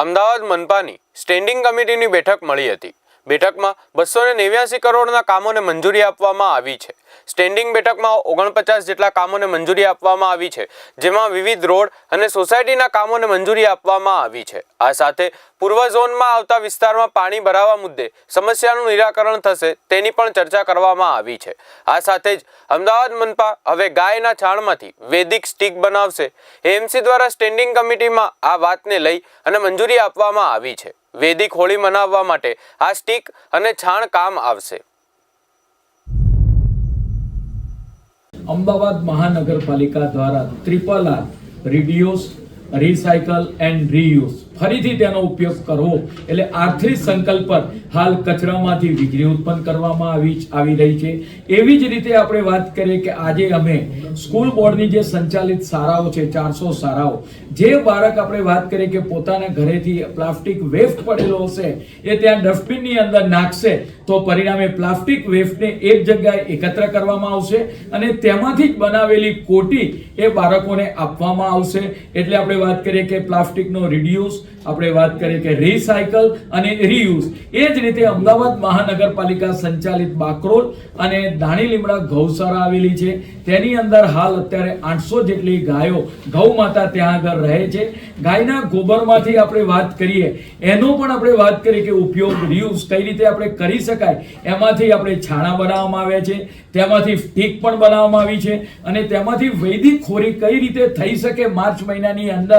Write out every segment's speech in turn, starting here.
Ahmedabad મનપાની standing કમિટીની બેઠક મળી હતી. બેઠકમાં બસો ને કરોડના કામોને મંજૂરી આપવામાં આવી છે. સ્ટેન્ડિંગ બેઠકમાં ઓગણપચાસ જેટલા કામોને મંજૂરી આપવામાં આવી છે, જેમાં વિવિધ રોડ અને સોસાયટીના કામોને મંજૂરી આપવામાં આવી છે. આ સાથે પૂર્વ ઝોનમાં આવતા વિસ્તારમાં પાણી ભરાવા મુદ્દે સમસ્યાનું નિરાકરણ થશે તેની પણ ચર્ચા કરવામાં આવી છે. આ સાથે જ અમદાવાદ મનપા હવે ગાયના છાણમાંથી વૈદિક સ્ટીક બનાવશે. એએમસી દ્વારા સ્ટેન્ડિંગ કમિટીમાં આ વાતને લઈ અને મંજૂરી આપવામાં આવી છે. વૈદિક હોળી મનાવવા માટે આ સ્ટીક અને છાણ કામ આવશે. અમદાવાદ મહાનગરપાલિકા દ્વારા triple R reduce recycle and reuse ફરીથી તેનો ઉપયોગ કરવો એટલે આર્થિક સંકલ્પ પર હાલ કચરામાંથી વીજળી ઉત્પન્ન કરવામાં આવી આવી રહી છે. એવી જ રીતે આપણે વાત કરીએ કે આજે અમે સ્કૂલ બોર્ડની જે સંચાલિત શાળાઓ છે, ચારસો શાળાઓ, જે બાળક આપણે વાત કરીએ કે પોતાના ઘરેથી પ્લાસ્ટિક વેસ્ટ પડેલો હશે, એ ત્યાં ડસ્ટબિનની અંદર નાખશે, તો પરિણામે પ્લાસ્ટિક વેસ્ટને એક જગ્યાએ એકત્ર કરવામાં આવશે અને તેમાંથી જ બનાવેલી કોટી એ બાળકોને આપવામાં આવશે. એટલે આપણે વાત કરીએ કે પ્લાસ્ટિકનો રિડ્યુસ આપણે વાત કરીએ કે રિસાયકલ અને રીયુઝ એ જ રીતે અમદાવાદ મહાનગરપાલિકા સંચાલિત બાકરોલ અને દાણી લીમડા ગૌશાળા આવેલી છે. તેની અંદર હાલ અત્યારે આઠસો જેટલી ગાયો ગૌ માતા ત્યાં આગળ રહે છે. ગાયના ગોબરમાંથી આપણે વાત કરીએ, એનો પણ આપણે વાત કરીએ કે ઉપયોગ રીયુઝ કઈ રીતે આપણે કરી શકાય, એમાંથી આપણે છાણા બનાવવામાં આવ્યા છે, તેમાંથી સ્ટીક પણ બનાવવામાં આવી છે અને તેમાંથી વૈદિક ખોરી કઈ રીતે થઈ શકે માર્ચ મહિનાની અંદર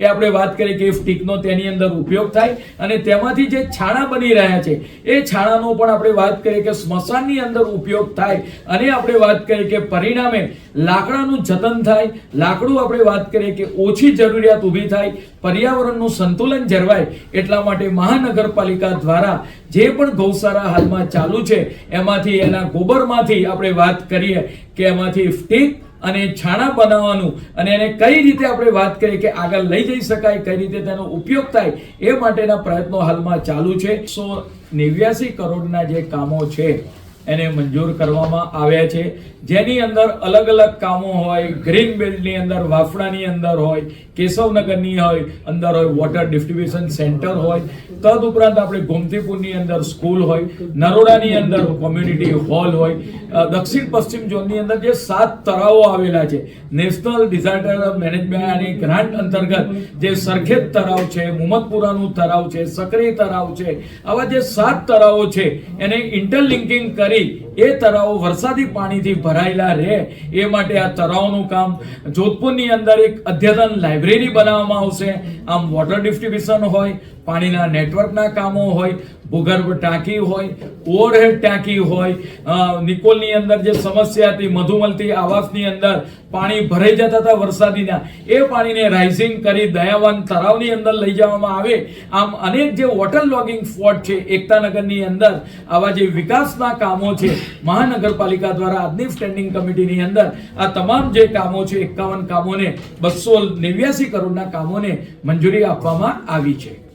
એ આપણે વાત કરીએ કે સ્ટીકનો તેની અંદર ઉપયોગ થાય અને તેમાંથી જે છાણા બની રહ્યા છે, એ છાણાનો પણ આપણે વાત કરીએ કે સ્મશાનની અંદર ઉપયોગ થાય અને આપણે વાત કરીએ કે પરિણામે લાકડાનું જતન થાય, લાકડું આપણે વાત કરીએ કે ઓછી જરૂરિયાત ઊભી થાય, પર્યાવરણનું સંતુલન જળવાય એટલા માટે મહાનગરપાલિકા દ્વારા જે પણ ગૌશાળા હાલમાં ચાલુ છે, એમાંથી એના ગોબરમાંથી આપણે વાત કરીએ કે એમાંથી સ્ટીક અને છાણા બનાવવાનું અને એને કઈ રીતે આપણે વાત કરીએ કે આગળ લઈ જઈ શકાય, કઈ રીતે તેનો ઉપયોગ થાય, એ માટેના પ્રયત્નો હાલમાં ચાલુ છે. સો નેવ્યાસી કરોડના જે કામો છે એને મંજૂર કરવામાં આવ્યા છે. જેની અંદર અલગ અલગ કામો હોય, ગ્રીન બેલ્ટની અંદર, વાફડાની અંદર હોય, કેશવનગરની હોય, અંદર હોય વોટર ડિસ્ટ્રીબ્યુશન સેન્ટર હોય. તદ ઉપરાંત આપણે ગોમતીપુરની અંદર સ્કૂલ હોય, નરોડાની અંદર કોમ્યુનિટી હોલ હોય. દક્ષિણ પશ્ચિમ ઝોનની અંદર જે સાત તળાવો આવેલા છે. નેશનલ ડિઝાસ્ટર મેનેજમેન્ટ અને ગ્રાન્ટ અંતર્ગત જે સરખેજ તળાવ છે મુમતપુરાનું તળાવ છે, સક્રિય તળાવ છે, આવા જે સાત તળાવો છે, એને ઇન્ટરલિંકિંગ કરી એ તળાવો વરસાદી પાણીથી ભરાયેલા રહે. એ માટે આ તળાવનું કામ જોધપુરની અંદર એક અદ્યતન લાઇબ્રેરી બનાવવામાં આવશે. આમ વોટર ડિસ્ટ્રીબ્યુશન હોય, પાણીના નેટવર્કના કામો હોય, ભૂગર્ભ ટાંકી હોય, ઓવરહેડ ટાંકી હોય નિકોલની અંદર જે સમસ્યા હતી મધુમલતી આવાસની અંદર પાણી ભરાઈ જતા હતા વરસાદીના. એ પાણીને રાઇઝિંગ કરી દયાવાન તળાવની અંદર લઈ જવામાં આવે. આમ અનેક જે વોટર લોગિંગ સ્પોટ છે, એકતાનગરની અંદર, આવા જે વિકાસના કામો છે. મહાનગરપાલિકા દ્વારા આજની સ્ટેન્ડિંગ કમિટીની અંદર આ તમામ જે કામો છે, એકાવન કામોને બસો નેવ્યાસી કરોડના કામોને મંજૂરી આપવામાં આવી છે.